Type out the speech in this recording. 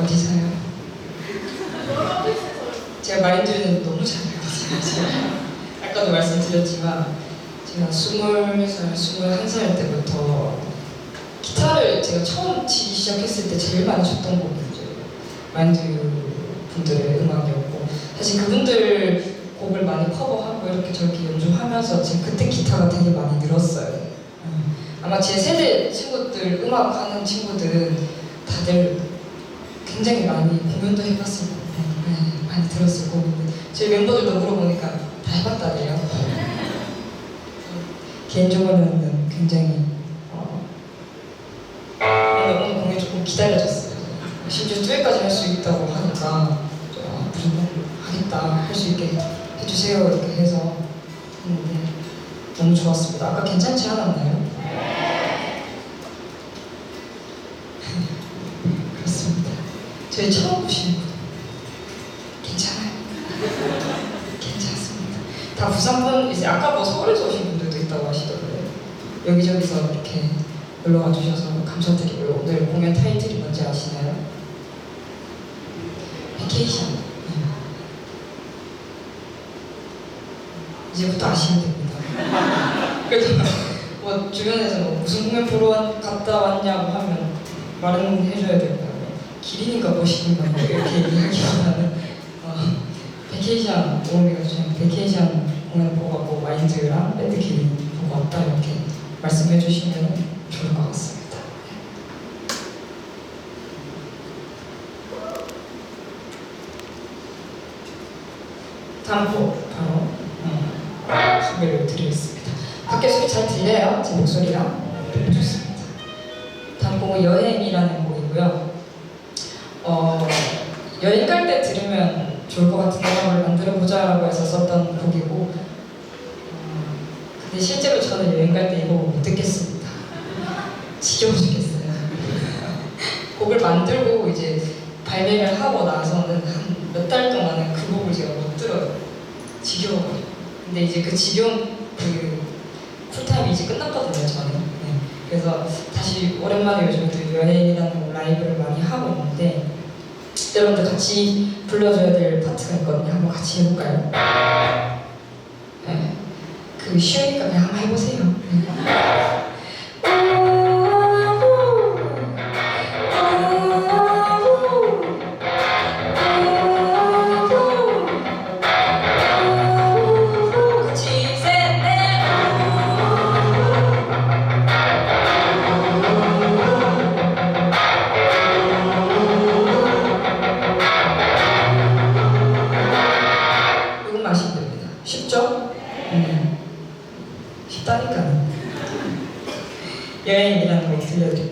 어디 사요? 제가 마인드는 너무 잘 알거든요. 아까도 말씀드렸지만 제가 스물 살, 스물한 살 때부터 기타를 제가 처음 치기 시작했을 때 제일 많이 쳤던 곡이 이제 마인드 분들의 음악이었고 사실 그분들 곡을 많이 커버하고 이렇게 저렇게 연주하면서 지금 그때 기타가 되게 많이 늘었어요. 음, 아마 제 세대 친구들 음악 하는 친구들은 다들 굉장히 많이 공연도 해봤을 거고 네, 많이 들었을 거고 저희 멤버들도 물어보니까 다 해봤다네요. 개인적으로는 굉장히 어, 오늘 공연 조금 기다려졌어요. 심지어 듀엣까지 할 수 있다고 하니까 아, 무슨 말 하겠다 할 수 있게 해주세요 이렇게 해서 했는데 너무 좋았습니다. 아까 괜찮지 않았나요? 그렇습니다. 저희 처음 보시는 분 괜찮아요. 괜찮습니다. 다 부산분 이제 아까 뭐 서울에서 오신 분들도 있다고 하시더라고요. 여기저기서 이렇게 놀러 와 주셔서 감사드리고요. 오늘 공연 타이틀이 뭔지 아시나요? 베케이션. 음. 이제부터 아시면 됩니다. 그래도 뭐 주변에서 뭐 무슨 공연 보러 왔- 갔다 왔냐고 하면 말은 해줘야 될거 길이니까 멋있는가 뭐 이렇게 얘기하기보다는 어, 베케이션 오미가 좀 베케이션 공연 보고 왔고 마인드랑 밴드 길이 보고 왔다 이렇게 말씀해 주시면 좋을 것 같습니다. 다음 곡 바로 음, 소개를 드리겠습니다. 밖에 소리 잘 들려요? 제 목소리가? 네, 좋습니다. 다음 곡은 여행이라는 곡이고요. 어, 여행 갈 때 들으면 좋을 것 같은 음악을 만들어 보자라고 해서 썼던 곡이고 어, 근데 실제로 저는 여행 갈 때 이거 못 듣겠습니다. 지겨워 죽겠어요. 곡을 만들고 이제 발매를 하고 나서는 한 몇 달 동안은 그 곡을 제가 못 들어요. 지겨워가지고. 근데 이제 그 지겨운 그 쿨타임이 이제 끝났거든요, 저는. 네. 그래서 다시 오랜만에 요즘도 여행이라는 곡 라이브를 많이 하고 있는데 여러분들 같이 불러줘야 될 파트가 있거든요. 한번 같이 해볼까요? 네. 그 쉬우니까 그냥 한번 해보세요. 음. 쉽다니까요. 여행이라는 거 들려드릴게요.